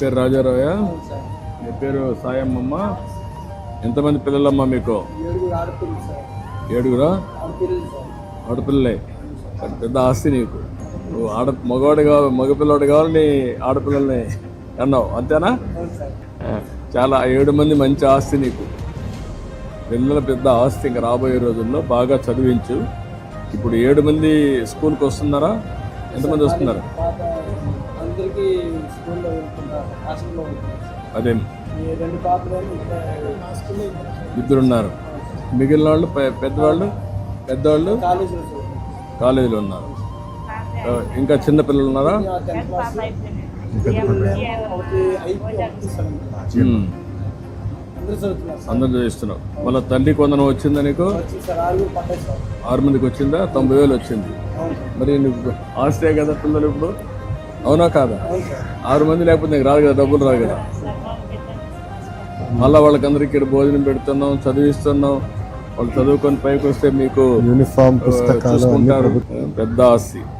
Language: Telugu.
పేరు రాజారాయ మీ పేరు సాయమ్మమ్మ. ఎంతమంది పిల్లలమ్మా మీకు? ఏడుగురు ఆడపిల్లలు పెద్ద ఆస్తి నీకు. నువ్వు ఆడ మగవాడు కావాలి మగపిల్లవాడు కావాలి నీ ఆడపిల్లల్ని అన్నావు. అంతేనా? చాలా ఏడు మంది మంచి ఆస్తి నీకు. పిల్లల పెద్ద ఆస్తి ఇంకా రాబోయే రోజుల్లో బాగా చదివించు. ఇప్పుడు ఏడు మంది స్కూల్కి వస్తున్నారా? ఎంతమంది వస్తున్నారు? అందరికీ స్కూల్లో హాస్టల్లో. అదే? ఈ రెండు పాపలు హాస్టల్లో ఇద్దరున్నారు. మిగిలిన వాళ్ళు పెద్దవాళ్ళు? పెద్దవాళ్ళు? కాలేజీలో ఉన్నారు. ఇంకా చిన్న పిల్లలు ఉన్నారా? అందరూ చదివిస్తున్నావు వాళ్ళ తల్లి కొందరం వచ్చిందా నీకు? ఆరు మందికి వచ్చిందా? తొంభై వేలు వచ్చింది. మరి నీకు ఆస్తే కదా పిల్లలు ఇప్పుడు? అవునా కాదా? ఆరు మంది లేకపోతే నీకు రాదు కదా డబ్బులు రాదు కదా? మళ్ళీ వాళ్ళకందరికీ ఇక్కడ భోజనం పెడుతున్నాం చదివిస్తున్నాం. వాళ్ళు చదువుకొని పైకి వస్తే మీకు యూనిఫామ్ చూసుకుంటారు. పెద్ద ఆస్తి.